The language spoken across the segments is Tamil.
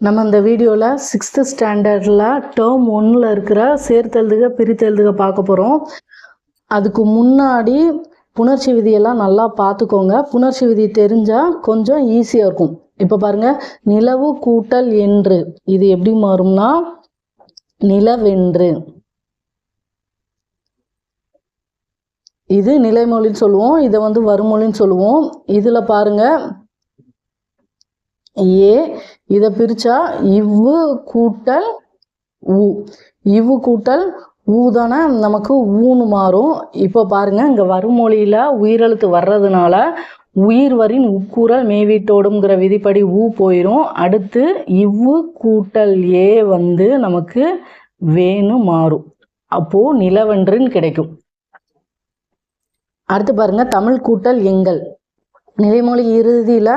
நம்ம இந்த வீடியோவில் சிக்ஸ்த்து ஸ்டாண்டர்டில் டேர்ம் ஒன்றில் இருக்கிற சேர்த்தெழுதுக பிரித்தெழுதுக பார்க்க போகிறோம் அதுக்கு முன்னாடி புணர்ச்சி விதியெல்லாம் நல்லா பார்த்துக்கோங்க. புணர்ச்சி விதி தெரிஞ்சால் கொஞ்சம் ஈஸியாக இருக்கும். இப்போ பாருங்க நிலவு கூட்டல் என்று. இது எப்படி மாறும்னா நிலவென்று. இது நிலைமொழின்னு சொல்லுவோம் இதை வந்து வருமொழின்னு சொல்லுவோம். இதில் பாருங்க ஏ இதை பிரிச்சா இவ்வு கூட்டல் ஊ இவ்வு கூட்டல் ஊ தானே நமக்கு ஊன்னு மாறும். இப்போ பாருங்க இங்கே வருமொழியில் உயிரெழுத்து வர்றதுனால உயிர் வரின் உட்கூறல் மேவிட்டோடுங்கிற விதிப்படி ஊ போயிடும் அடுத்து இவ்வு கூட்டல் ஏ வந்து நமக்கு வேணு மாறும். அப்போது நிலவென்றுன்னு கிடைக்கும். அடுத்து பாருங்க தமிழ் கூட்டல் எங்கள். நிலைமொழி இறுதியில்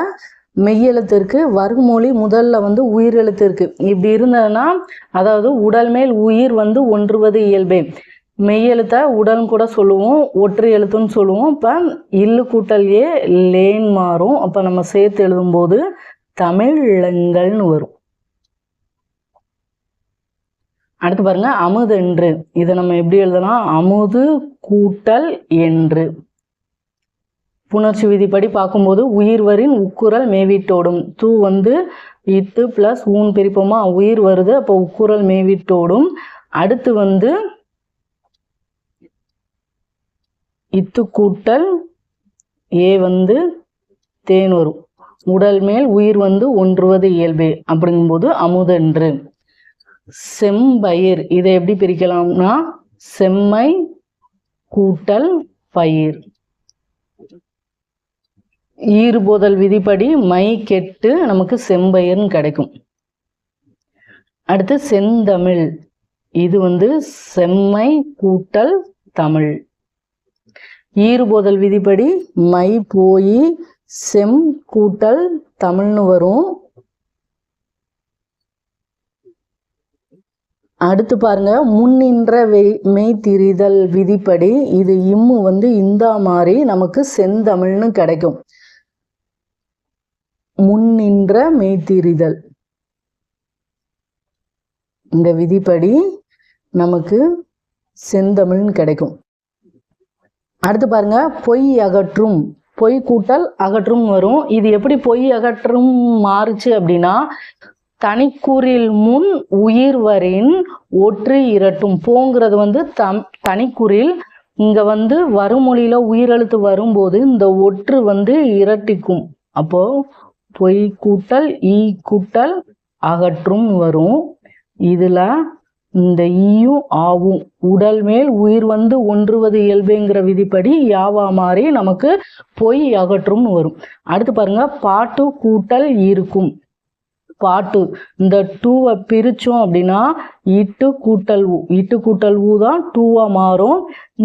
மெய்யெழுத்து இருக்கு வருமொழி முதல்ல வந்து உயிரெழுத்து இருக்கு இப்படி இருந்ததுன்னா அதாவது உடல் மேல் உயிர் வந்து ஒன்றுவது இயல்பே. மெய்யெழுத்தை உடல் கூட சொல்லுவோம் ஒற்று எழுத்துன்னு சொல்லுவோம். இப்போ இல்லு கூட்டல் ஏ லேன் மாறும். அப்போ நம்ம சேர்த்து எழுதும்போது தமிழங்கள்னு வரும். அடுத்து பாருங்க அமுதென்று. இதை நம்ம எப்படி எழுதலாம்? அமுது கூட்டல் என்று. புணர்ச்சி விதிப்படி பார்க்கும்போது உயிர் வரின் உக்குரல் மேவிட்டோடும். தூ வந்து இத்து ப்ளஸ் ஊன் பிரிப்போமா? உயிர் வருது அப்போ உக்குரல் மேவிட்டோடும். அடுத்து வந்து இத்து கூட்டல் ஏ வந்து தேன் வரும் உடல் மேல் உயிர் வந்து ஒன்றுவது இயல்பு அப்படிங்கும்போது அமுதென்று. செம்பயிர் இதை எப்படி பிரிக்கலாம்னா? செம்மை கூட்டல் பயிர். ஈறுபோதல் விதிப்படி மை கெட்டு நமக்கு செம்பயிர்னு கிடைக்கும். அடுத்து செந்தமிழ். இது வந்து செம்மை கூட்டல் தமிழ். ஈறுபோதல் விதிப்படி மை போய் செம் கூட்டல் தமிழ்னு வரும். அடுத்து பாருங்க முன்னின்ற வெய் மெய்திரிதல் விதிப்படி இது இம்மு வந்து இந்தா மாதிரி நமக்கு செந்தமிழ்னு கிடைக்கும். முன்னின்ற மெய்த்திரிதல் இந்த விதிப்படி நமக்கு செந்தமிழ்னு கிடைக்கும். அடுத்து பாருங்க பொய் அகற்றும். பொய் கூட்டல் அகற்றும் வரும். இது எப்படி பொய் அகற்றும் மாறுச்சு அப்படின்னா தனிக்குறில் முன் உயிர் வரின் ஒற்று இரட்டும். போங்கிறது வந்து தம் தனிக்குறில் இங்க வந்து வருமொழியில உயிரெழுத்து வரும்போது இந்த ஒற்று வந்து இரட்டிக்கும். அப்போ பொய் கூட்டல் ஈ கூட்டல் அகற்றும் வரும். இதுல இந்த ஈயும் ஆவும் உடல் மேல் உயிர் வந்து ஒன்றுவது இயல்புங்கிற விதிப்படி யாவா மாறி நமக்கு பொய் அகற்றும் வரும். அடுத்து பாருங்க பாட்டு கூட்டல் இருக்கும். பாட்டு. இந்த டூவை பிரித்தோம் அப்படின்னா இட்டு கூட்டல் ஊ இட்டு கூட்டல் ஊ தான் டூவாக மாறும்.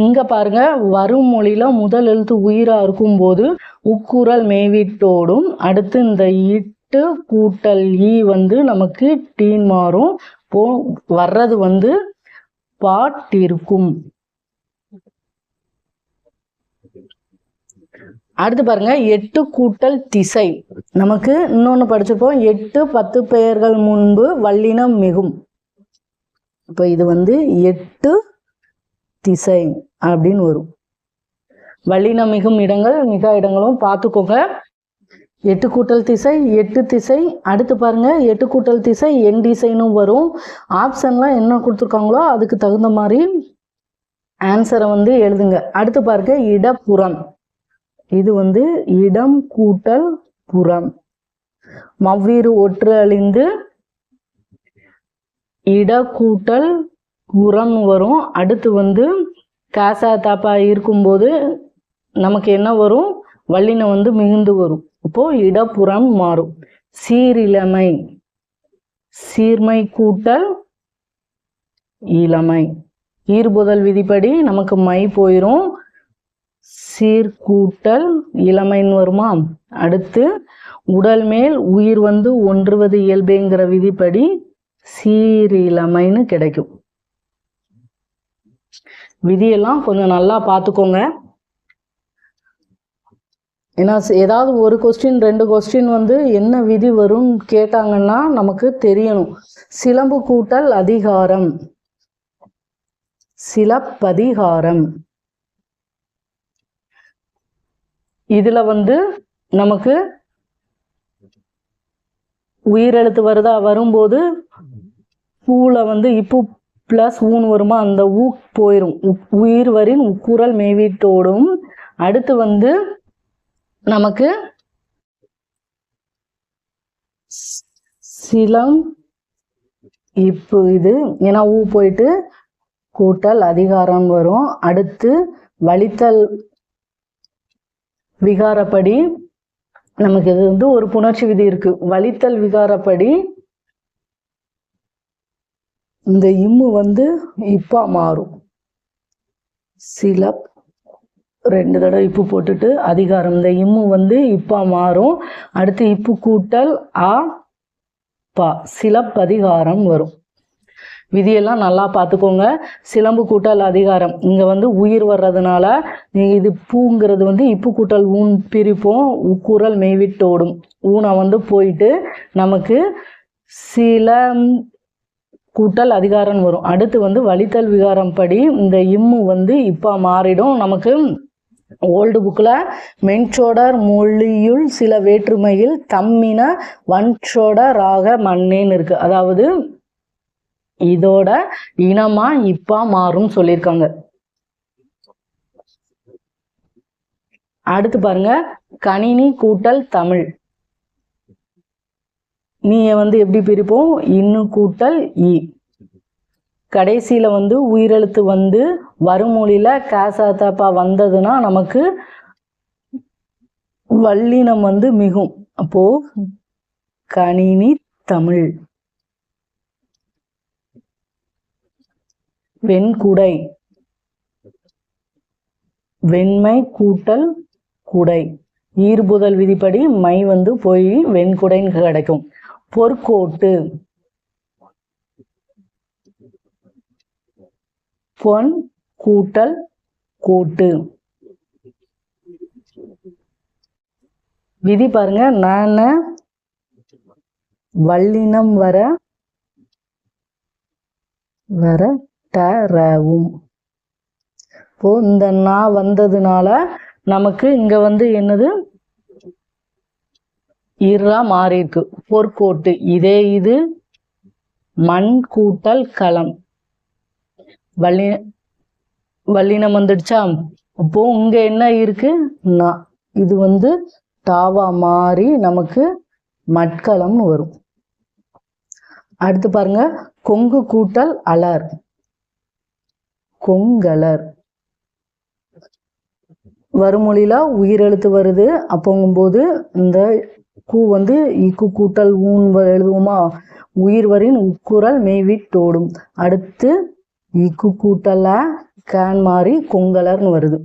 இங்கே பாருங்க வரும் மொழியில் முதல் எழுத்து உயிராக இருக்கும்போது உக்குரல் மேவிட்டோடும் அடுத்து இந்த இட்டு கூட்டல் ஈ வந்து நமக்கு டீன் மாறும். போ வர்றது வந்து பாட்டிருக்கும் அடுத்து பாருங்க எட்டு கூட்டல் திசை. நமக்கு இன்னொன்று படிச்சிருப்போம். எட்டு பத்து பெயர்கள் முன்பு வல்லினம் மிகும். இப்போ இது வந்து எட்டு திசை அப்படின்னு வரும். வல்லினம் மிகும் இடங்கள் மிக இடங்களும் பார்த்துக்கோங்க. எட்டு கூட்டல் திசை எட்டு திசை. அடுத்து பாருங்க எட்டு கூட்டல் திசை என் திசைன்னு வரும். ஆப்ஷன்லாம் என்ன கொடுத்துருக்காங்களோ அதுக்கு தகுந்த மாதிரி ஆன்சரை வந்து எழுதுங்க. அடுத்து பாருங்க இடப்புறம். இது வந்து இடம் கூட்டல் புறம். மவ்வீறு ஒற்று அழிந்து இட கூட்டல் புறம் வரும். அடுத்து வந்து காசா தாப்பா இருக்கும்போது நமக்கு என்ன வரும்? வல்லினம் வந்து மிகுந்து வரும். அப்போ இடப்புறம் மாறும். சீரிழமை. சீர்மை கூட்டல் இளமை. ஈர்புதல் விதிப்படி நமக்கு மை போயிரும். சீர்கூட்டல் இளமைன்னு வருமா? அடுத்து உடல் மேல் உயிர் வந்து ஒன்றுவது இயல்புங்கிற விதிப்படி சீரிழமைன்னு கிடைக்கும். விதியெல்லாம் கொஞ்சம் நல்லா பார்த்துக்கோங்க. ஏன்னா ஏதாவது ஒரு கொஸ்டின் ரெண்டு கொஸ்டின் வந்து என்ன விதி வரும் கேட்டாங்கன்னா நமக்கு தெரியணும். சிலம்பு கூட்டல் அதிகாரம். சிலப்பதிகாரம். இதுல வந்து நமக்கு உயிரெழுத்து வருதா? வரும்போது பூல வந்து இப்பு ப்ளஸ் ஊன் வருமா? அந்த ஊ போயிடும் உயிர் வரின் உக்குரல் மேவிட்டோடும் அடுத்து வந்து நமக்கு சிலம் இப்போ இது ஏன்னா ஊ போயிட்டு கூட்டல் அதிகாரம் வரும். அடுத்து வலித்தல் விகாரப்படி நமக்கு இது வந்து ஒரு புணர்ச்சி விதி இருக்கு. வலித்தல் விகாரப்படி இந்த இம்மு வந்து இப்பா மாறும். சில ரெண்டு தடவை இப்பு போட்டுட்டு அதிகாரம். இந்த இம்மு வந்து இப்பா மாறும். அடுத்து இப்பு கூட்டல் ஆ பா. சிலப்பதிகாரம் வரும். விதியெல்லாம் நல்லா பார்த்துக்கோங்க. சிலம்பு கூட்டல் அதிகாரம். இங்கே வந்து உயிர் வர்றதுனால இது பூங்கிறது வந்து இப்பு கூட்டல் ஊன் பிரிப்போம் குரல் மெய்விட்டோடும். ஊனை வந்து போயிட்டு நமக்கு சிலம் கூட்டல் அதிகாரம் வரும். அடுத்து வந்து வழித்தல் விகாரம் படி இந்த இம்மு வந்து இப்போ மாறிடும். நமக்கு ஓல்டு புக்கில் மென்சோடர் மொழியுள் சில வேற்றுமையில் தம்மின வன்சோடராக மண்ணேன்னு இருக்குது அதாவது இதோட இனமா இப்பா மாறும் சொல்லியிருக்காங்க. அடுத்து பாருங்க கணினி கூட்டல் தமிழ். நீய வந்து எப்படி பிரிப்போம்? இன்னு கூட்டல் இ. கடைசியில வந்து உயிரெழுத்து வந்து வருமொழியில காசாத்தாப்பா வந்ததுன்னா நமக்கு வல்லினம் வந்து மிகும். அப்போ கணினி தமிழ். வெண்குடை. வெண்மை கூட்டல் குடை. ஈர்புதல் விதிப்படி மை வந்து போய் வெண்குடைன்னு கிடைக்கும். பொற்கோட்டு. பொன் கூட்டல் கோட்டு. விதி பாருங்க நான் வல்லினம் வர வர தரவும். இப்போ இந்த நா வந்ததுனால நமக்கு இங்க வந்து என்னது? இரா மாறி இருக்கு. பொற்கோட்டு. இதே இது மண் கூட்டல் களம். வள்ளி வல்லினம் வந்துடுச்சா? அப்போ இங்க என்ன இருக்கு? நா. இது வந்து தாவா மாறி நமக்கு மட்களம்னு வரும். அடுத்து பாருங்க. கொங்கு கூட்டல் அலர். கொங்கலர். வருமொழியில உயிரெழுத்து வருது. அப்போங்கும்போது இந்த கூ வந்து இக்கு கூட்டல் ஊன் வ- எழுதுவோமா? உயிர் வரின் உக்குரல் மெய்விட்டோடும் அடுத்து இக்கு கூட்டல கேன் மாறி கொங்கலர்னு வருது.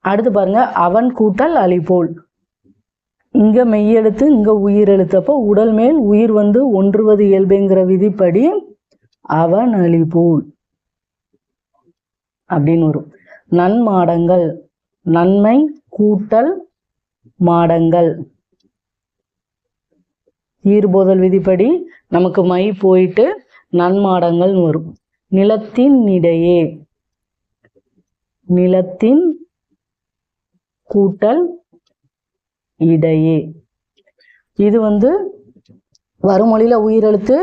அடுத்து பாருங்க அவன் கூட்டல் அலிபோல் இங்க மெய்யெழுத்து இங்க உயிரெழுத்து. அப்போ உடல் மேல் உயிர் வந்து ஒன்றுவது இயல்புங்கிற விதிப்படி அவன் அலிபோல் அப்படின்னு வரும். நன்மாடங்கள் நன்மை கூட்டல் மாடங்கள். ஈர்போதல் விதிப்படி நமக்கு மை போயிட்டு நன்மாடங்கள் வரும். நிலத்தின் இடையே நிலத்தின் கூட்டல் இடையே. இது வந்து வருமொழியில உயிரெழுத்து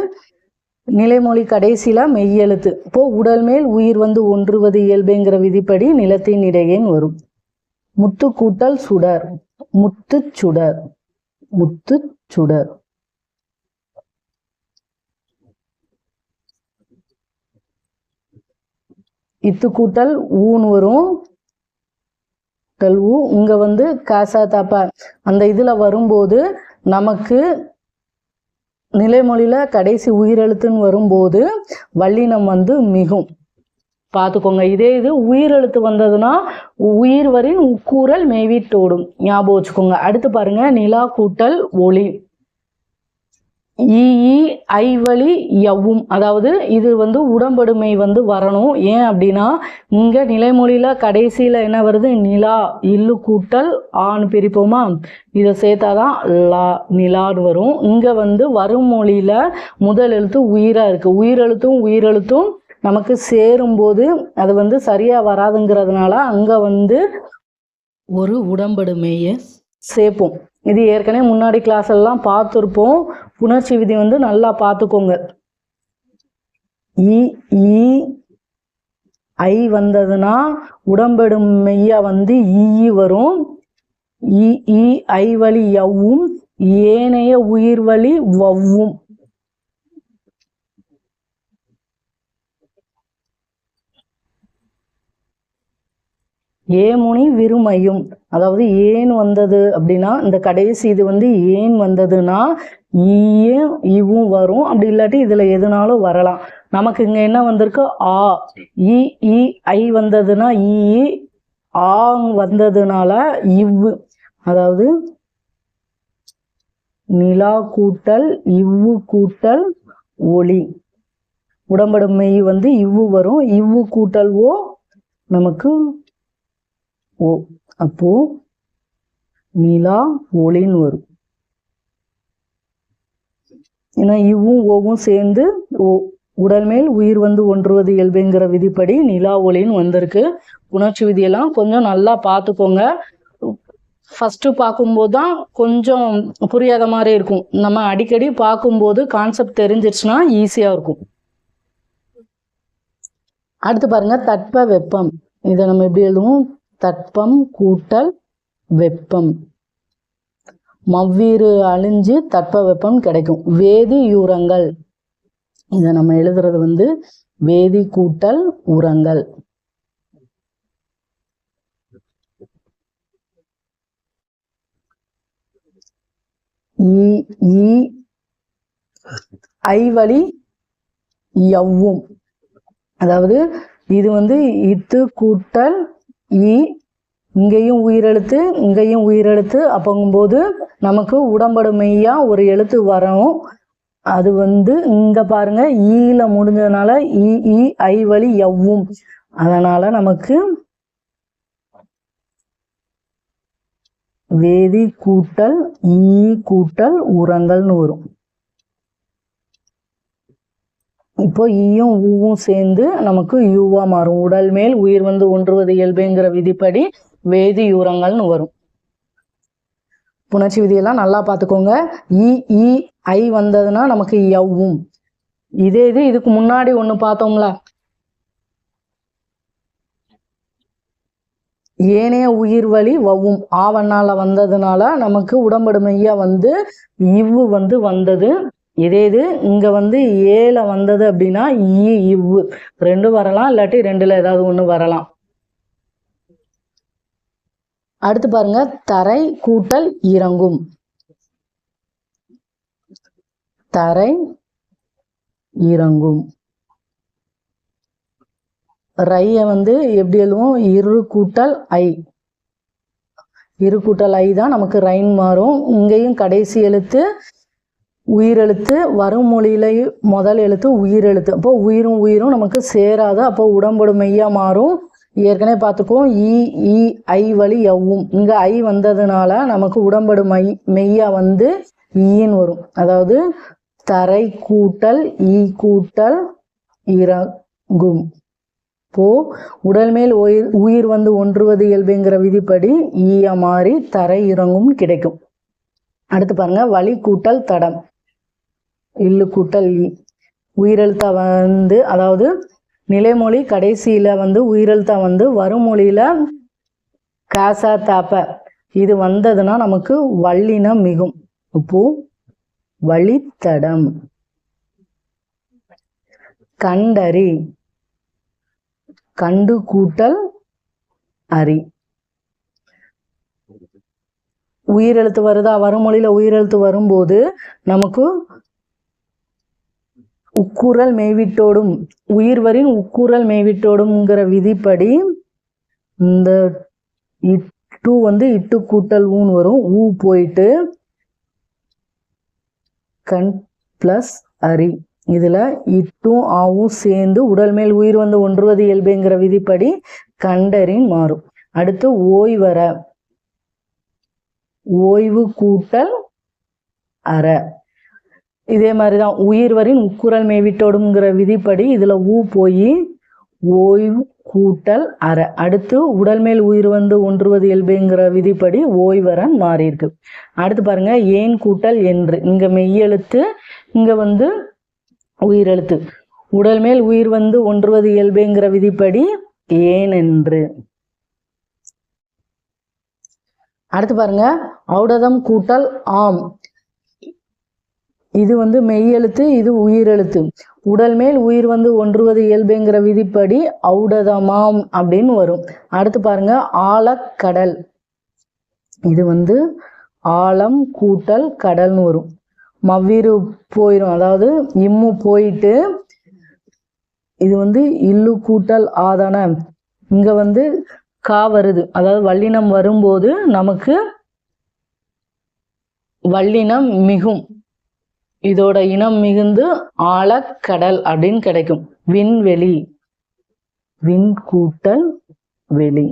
நிலைமொழி கடைசியில மெய்யெழுத்து. இப்போ உடல் மேல் உயிர் வந்து ஒன்றுவது இயல்புங்கிற விதிப்படி நிலத்தின் இடையே வரும். முத்து கூட்டல் சுடர். முத்து சுடர். முத்து சுடர். இத்து கூட்டல் ஊன் வரும். கூட்டல் ஊ இங்க வந்து காசா தாப்பா அந்த இதுல வரும்போது நமக்கு நிலைமொழியில் கடைசி உயிரெழுத்துன்னு வரும்போது வல்லினம் வந்து மிகும். பார்த்துக்கோங்க இதே இது உயிரெழுத்து வந்ததுன்னா உயிர் வரின் உக்கூறல் மேவிட்டோடும். ஞாபகம் வச்சுக்கோங்க. அடுத்து பாருங்க நிலா கூட்டல் ஒளி. ஈ ஐவழி எவ்வும் அதாவது இது வந்து உடம்படுமை வந்து வரணும். ஏன் அப்படின்னா இங்கே நிலைமொழியில் கடைசியில் என்ன வருது? நிலா இல்லு கூட்டல் ஆண் பிரிப்போமா? இதை சேர்த்தாதான் லா நிலான்னு வரும். இங்கே வந்து வரும் மொழியில் முதல் எழுத்து உயிராக இருக்குது உயிரெழுத்தும் உயிரெழுத்தும் நமக்கு சேரும்போது அது வந்து சரியாக வராதுங்கிறதுனால அங்கே வந்து ஒரு உடம்படுமையை சேர்ப்போம். இது ஏற்கனவே முன்னாடி கிளாஸ் எல்லாம் பார்த்துருப்போம். புணர்ச்சி விதி வந்து நல்லா பார்த்துக்கோங்க. இ ஐ வந்ததுன்னா உடம்பெடும் மெய்யா வந்து ஈ வரும். இ ஈ ஐ வழி யவ்வும் ஏனைய உயிர் வழி வவ்வும். ஏமுனி விருமையும். அதாவது ஏன் வந்தது அப்படின்னா இந்த கடைசி இது வந்து ஏன் வந்ததுன்னா ஈயும் இவும் வரும். அப்படி இல்லாட்டி இதுல எதுனாலும் வரலாம். நமக்கு இங்க என்ன வந்திருக்கு? ஆ. இ இ ஐ வந்ததுன்னா ஈ ஆ வந்ததுனால இவ்வு அதாவது நிலா கூட்டல் இவ்வு கூட்டல் ஒளி. உடம்படுமை வந்து இவ்வு வரும். இவ்வு கூட்டல் ஓ நமக்கு ஓ அப்போ நிலா ஒளின்னு வரும். ஏன்னா இவ்வும் ஓவும் சேர்ந்து ஓ உடல் மேல் உயிர் வந்து ஒன்றுவது இயல்புங்கிற விதிப்படி நிலா ஒளின்னு வந்திருக்கு. உணர்ச்சி விதியெல்லாம் கொஞ்சம் நல்லா பார்த்துக்கோங்க. ஃபஸ்ட்டு பார்க்கும்போது தான் கொஞ்சம் புரியாத மாதிரி இருக்கும். நம்ம அடிக்கடி பார்க்கும்போது கான்செப்ட் தெரிஞ்சிருச்சுன்னா ஈஸியாக இருக்கும். அடுத்து பாருங்க தட்ப வெப்பம் இதை நம்ம எப்படி எழுதுவோம்? தட்பம் கூட்டல் வெப்பம். மவ்வீறு அழிஞ்சு தட்ப வெப்பம் கிடைக்கும். வேதியுரங்கள் இதை நம்ம எழுதுறது வந்து வேதி கூட்டல் உரங்கள். ஈ ஐவழி யவ்வும். அதாவது இது வந்து இத்து கூட்டல் இ இங்கேயும் உயிரெழுத்து இங்கேயும் உயிரெழுத்து. அப்போங்கும்போது நமக்கு உடம்படுமையா ஒரு எழுத்து வரும் அது வந்து இங்க பாருங்க ஈல முடிஞ்சதுனால இ இ ஐ வழி எவ்வும் அதனால நமக்கு வேதி கூட்டல் ஈ கூட்டல் உரங்கள்னு வரும். இப்போ ஈயும் ஊவும் சேர்ந்து நமக்கு யூவா மாறும். உடல் மேல் உயிர் வந்து ஒன்றுவது இயல்புங்கிற விதிப்படி வேதியூரங்கள்னு வரும். புணர்ச்சி விதியெல்லாம் நல்லா பார்த்துக்கோங்க. இ இ ஐ வந்ததுன்னா நமக்கு யவ்வும். இதே இது இதுக்கு முன்னாடி ஒன்று பார்த்தோம்ல. ஏனைய உயிர் வழி வவ்வும். ஆவண்ணால வந்ததுனால நமக்கு உடம்படுமையா வந்து இவ்வு வந்து வந்தது. இதே இது இங்கே வந்து ஏல வந்தது அப்படின்னா இ இவ்வு. ரெண்டு வரலாம் இல்லாட்டி ரெண்டுல ஏதாவது ஒன்று வரலாம். அடுத்து பாருங்க தரை கூட்டல் இறங்கும். தரை இறங்கும். ரைய வந்து எப்படி எழுதுவோம்? இரு கூட்டல் ஐ. இரு கூட்டல் ஐ தான் நமக்கு ரைன் மாறும். இங்கேயும் கடைசி எழுத்து உயிரெழுத்து வரும் மொழியிலையும் முதல் எழுத்து உயிரெழுத்து. அப்போ உயிரும் உயிரும் நமக்கு சேராது. அப்போ உடம்போடு மெய்யா மாறும். ஏற்கனவே பார்த்துக்கோம் இ இ ஐ வழி எவ்வும் இங்க ஐ வந்ததுனால நமக்கு உடம்படு மை மெய்யா வந்து ஈன்னு வரும். அதாவது தரை கூட்டல் ஈ கூட்டல் இறங்கும். போ உடல் மேல் உயிர் உயிர் வந்து ஒன்றுவது இயல்புங்கிற விதிப்படி ஈய மாறி தரை இறங்கும் கிடைக்கும். அடுத்து பாருங்க. வழி கூட்டல் தடம். இல்லு கூட்டல் ஈ உயிரெழுத்த வந்து அதாவது நிலைமொழி கடைசியில வந்து உயிரெழுத்தா வந்து வருமொழியில காசா தாப்ப. இது வந்ததுன்னா நமக்கு வள்ளினம் மிகும். இப்போ வழித்தடம். கண்டறி. கண்டு கூட்டல் அரி உயிரெழுத்து வருதா? வருமொழியில உயிரெழுத்து வரும்போது நமக்கு உக்குரல் மெய்விட்டோடும் உயிர்வரின் உக்குரல் மெய்விட்டோடும்ங்கிற விதிப்படி இந்த இட்டு வந்து இட்டு கூட்டல் ஊன் வரும். ஊ போயிட்டு கண் ப்ளஸ் அரி. இதில் இட்டும் ஆவும் சேர்ந்து உடல் மேல் உயிர் வந்து ஒன்றுவது இயல்புங்கிற விதிப்படி கண்டரின் மாறும். அடுத்து ஓய்வர ஓய்வு கூட்டல் அற. இதே மாதிரி தான் உயிர் வரின் உக்குரல் மேவிட்டோடுங்கிற விதிப்படி இதில் ஊ போய் ஓய்வு கூட்டல் அற. அடுத்து உடல் மேல் உயிர் வந்து ஒன்றுவது இயல்புங்கிற விதிப்படி ஓய்வரன் மாறியிருக்கு அடுத்து பாருங்க ஏன் கூட்டல் என்று. இங்கே மெய்யெழுத்து இங்கே வந்து உயிரெழுத்து. உடல் மேல் உயிர் வந்து ஒன்றுவது இயல்புங்கிற விதிப்படி ஏன் என்று. அடுத்து பாருங்க ஔடதம் கூட்டல் ஆம். இது வந்து மெய்யெழுத்து இது உயிரெழுத்து. உடல் மேல் உயிர் வந்து ஒன்றுவது இயல்புங்கிற விதிப்படி ஔடதமாம் அப்படின்னு வரும். அடுத்து பாருங்க ஆழக்கடல். இது வந்து ஆழம் கூட்டல் கடல்னு வரும். மவ்விரு போயிடும் அதாவது இம்மு போயிட்டு இது வந்து இல்லு கூட்டல் ஆதான இங்க வந்து கா வருது. அதாவது வல்லினம் வரும்போது நமக்கு வல்லினம் மிகும். இதோட இனம் மிகுந்து ஆழக்கடல் அப்படின்னு கிடைக்கும். விண்வெளி விண் கூட்டல் வெளி.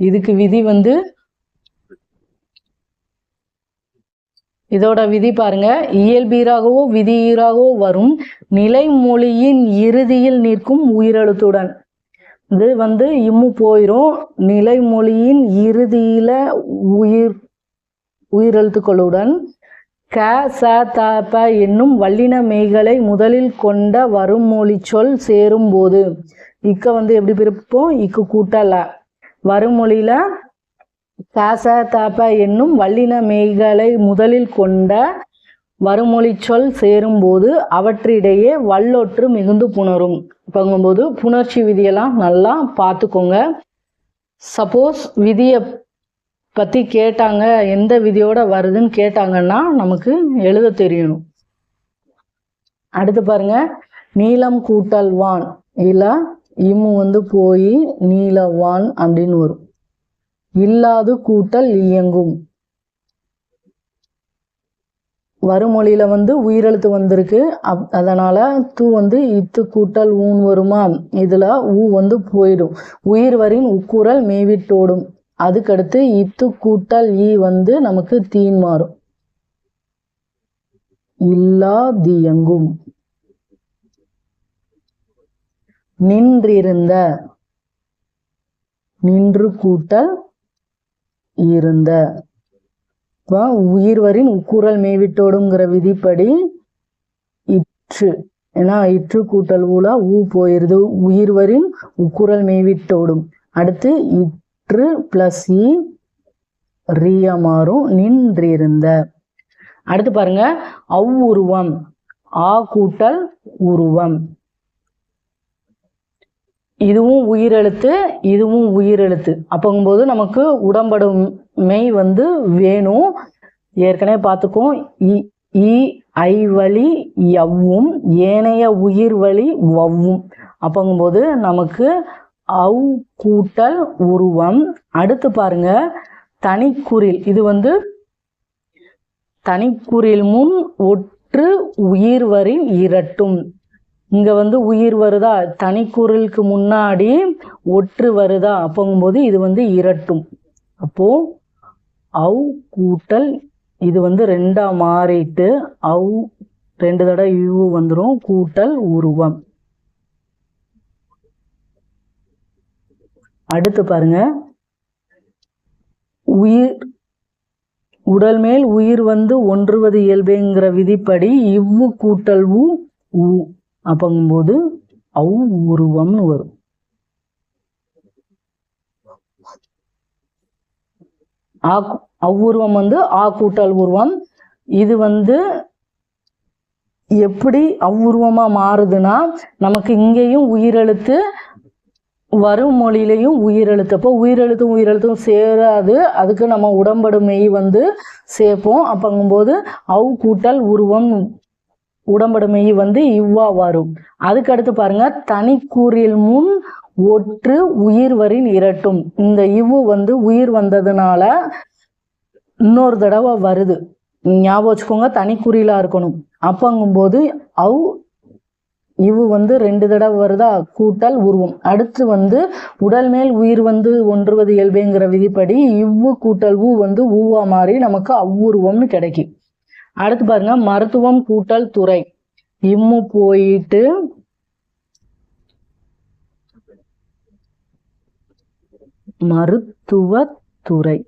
இதுக்கு விதி வந்து இதோட விதி பாருங்க. இயல்பீராகவோ விதியீராகவோ வரும் நிலைமொழியின் இறுதியில் நிற்கும் உயிரெழுத்துடன். இது வந்து இம்மு போயிரும். நிலைமொழியின் இறுதியில உயிர் உயிரெழுத்துக்களுடன் க ச த ப என்னும் வல்லின மெய்களை முதலில் கொண்ட வருமொழி சொல் சேரும் போது இக்க வந்து எப்படி பிரிப்போம் இக்கு கூட்டல. மொழியில் க ச த ப என்னும் வல்லின மெய்களை முதலில் கொண்ட வருமொழி சொல் சேரும்போது அவற்றிடையே வல்லொற்று மிகுந்து புணரும். பங்கும்போது புணர்ச்சி விதியெல்லாம் நல்லா பார்த்துக்கோங்க. சப்போஸ் விதியை பற்றி கேட்டாங்க எந்த விதியோட வருதுன்னு கேட்டாங்கன்னா நமக்கு எழுத தெரியணும் அடுத்து பாருங்க. நீளம் கூட்டல் வான். இல்லை இம்மு வந்து போய் நீலவான் அப்படின்னு வரும். இல்லாது கூட்டல் இயங்கும். வருமொழியில் வந்து உயிரெழுத்து வந்திருக்கு. அப் அதனால் தூ வந்து இத்து கூட்டல் ஊன் வருமா? இதில் ஊ வந்து போயிடும். உயிர் வரின் உக்குரல் மேவிட்டோடும். அதுக்கடுத்து இத்து கூட்டல் ஈ வந்து நமக்கு தீன் மாறும். இல்லாதியங்கும் நின்றிருந்த. நின்று கூட்டல் இருந்த. இப்போ உயிர்வரின் உக்குரல் மேவிட்டோடுங்கிற விதிப்படி இற்று. ஏன்னா இற்று கூட்டல் ஊலா ஊ போயிருது. உயிர்வரின் உக்குரல் மேவிட்டோடும். அடுத்து இற்று பிளஸ் இ ரிய மாறும் நின்றிருந்த. அடுத்து பாருங்க அவ்வுருவம் ஆ கூட்டல் உருவம். இதுவும் உயிரெழுத்து இதுவும் உயிரெழுத்து. அப்போங்கும்போது நமக்கு உடம்படும் மெய் வந்து வேணும் ஏற்கனவே பார்த்துக்கோம் இ ஐ வழி எவ்வும் ஏனைய உயிர் வழி வவ்வும். அப்போங்கும்போது நமக்கு அவ் கூட்டல் உருவம். அடுத்து பாருங்க. தனிக்குறில். இது வந்து தனிக்குறில் முன் ஒற்று உயிர் வரி இரட்டும். இங்க வந்து உயிர் வருதா? தனிக்குரலுக்கு முன்னாடி ஒற்று வருதா? அப்போங்கும்போது இது வந்து இரட்டும். அப்போ அவ் கூட்டல் இது வந்து ரெண்டா மாறிட்டு அவ் ரெண்டு தடவை யூ வந்துடும் கூட்டல் உருவம். அடுத்து பாருங்க. உயிர் உடல் மேல் உயிர் வந்து ஒன்றுவது இயல்புங்கிற விதிப்படி இவ்வு கூட்டல் உ. அப்பங்கும்போது அவ் உருவம்னு வரும். ஆ அவ்வுருவம் வந்து ஆ கூட்டல் உருவம். இது வந்து எப்படி அவ்வுருவமா மாறுதுன்னா நமக்கு இங்கேயும் உயிரெழுத்து வரும் மொழியிலையும் உயிரெழுத்து. அப்போ உயிரெழுத்தும் உயிரெழுத்தும் சேராது. அதுக்கு நம்ம உடம்படு மெய் வந்து சேர்ப்போம். அப்பங்கும்போது அவ் கூட்டல் உருவம் உடம்படுமை வந்து இவ்வா வரும். அதுக்கு அடுத்து பாருங்க தனிக்கூறில் முன் ஒற்று உயிர் வரின் இரட்டும். இந்த இவ்வு வந்து உயிர் வந்ததுனால இன்னொரு தடவை வருது. ஞாபகம் வச்சுக்கோங்க தனிக்குறியிலா இருக்கணும். அப்பங்கும்போது அவ் இவு வந்து ரெண்டு தடவை வருதா? கூட்டல் உருவம். அடுத்து வந்து உடல் மேல் உயிர் வந்து ஒன்றுவது இயல்புங்கிற விதிப்படி இவ்வு கூட்டல் ஊ வந்து ஊவா மாறி நமக்கு அவ்வுருவம்னு கிடைக்கும். அடுத்து பாருங்க மருத்துவம் கூட்டல் துறை. இம்மு போயிட்டு மருத்துவத்துறை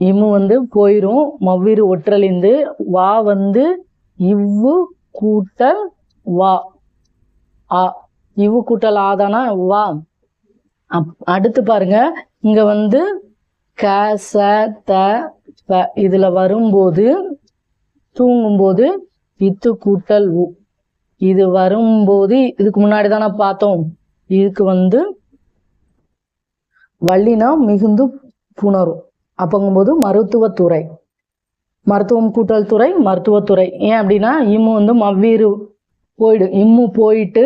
இம்மு வந்து போயிரும் மவ்விரு ஒற்றலிந்து வா வந்து இவ்வு கூட்டல் வா. ஆ இவ்வு கூட்டல் ஆதானா வா. அப்- அடுத்து பாருங்க இங்க வந்து க ச த ப இதுல வரும்போது தூங்கும்போது இத்து கூட்டல் உ. இது வரும்போது இதுக்கு முன்னாடி தானே பார்த்தோம். இதுக்கு வந்து வள்ளினா மிகுந்து புணரும். அப்போங்கும்போது மருத்துவத்துறை. மருத்துவம் கூட்டல் துறை மருத்துவத்துறை. ஏன் அப்படின்னா இம்மு வந்து மவ்வீறு போயிடும் இம்மு போயிட்டு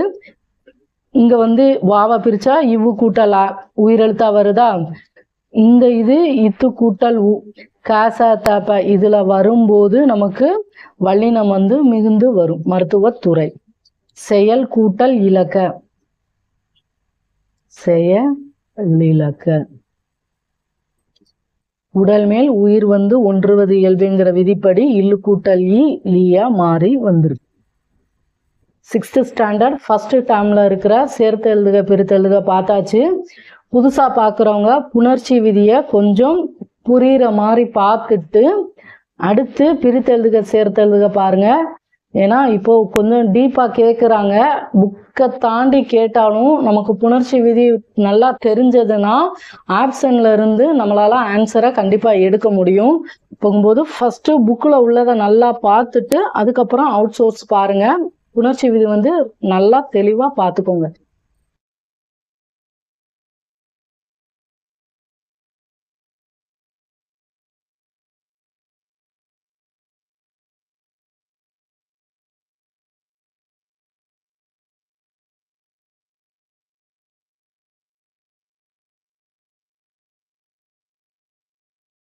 இங்க வந்து வாவா பிரிச்சா இவ்வு கூட்டல். உயிரெழுத்தா வருதா? இந்த இது இத்து கூட்டல் உ காசா தாப்ப இதுல வரும்போது நமக்கு வல்லினம் வந்து மிகுந்து வரும் மருத்துவத்துறை செயல் கூட்டல் இலக்க. செயல் இலக்க. உடல் மேல் உயிர் வந்து ஒன்றுவது இயல்புங்கிற விதிப்படி இல்லு கூட்டல் இ லியா மாறி வந்திருக்கு. சிக்ஸ்த் ஸ்டாண்டர்ட் ஃபர்ஸ்ட் டேர்ம்ல இருக்கிற சேர்த்து எழுதுக பிரித்து எழுதுக பார்த்தாச்சு. புதுசாக பார்க்குறவங்க புணர்ச்சி விதியை கொஞ்சம் புரிகிற மாதிரி பார்த்துட்டு அடுத்து பிரித்தெழுதுக சேர்த்தெழுதுக சேர்த்து எழுதுக பாருங்க. ஏன்னா இப்போ கொஞ்சம் டீப்பாக கேட்குறாங்க புக்கை தாண்டி கேட்டாலும் நமக்கு புணர்ச்சி விதி நல்லா தெரிஞ்சதுன்னா ஆப்ஷன்ல இருந்து நம்மளால ஆன்சரை கண்டிப்பாக எடுக்க முடியும். போகும்போது ஃபர்ஸ்ட் புக்கில் உள்ளதை நல்லா பார்த்துட்டு அதுக்கப்புறம் அவுட் சோர்ஸ் பாருங்க. புணர்ச்சி விதி வந்து நல்லா தெளிவாக பார்த்துக்கோங்க.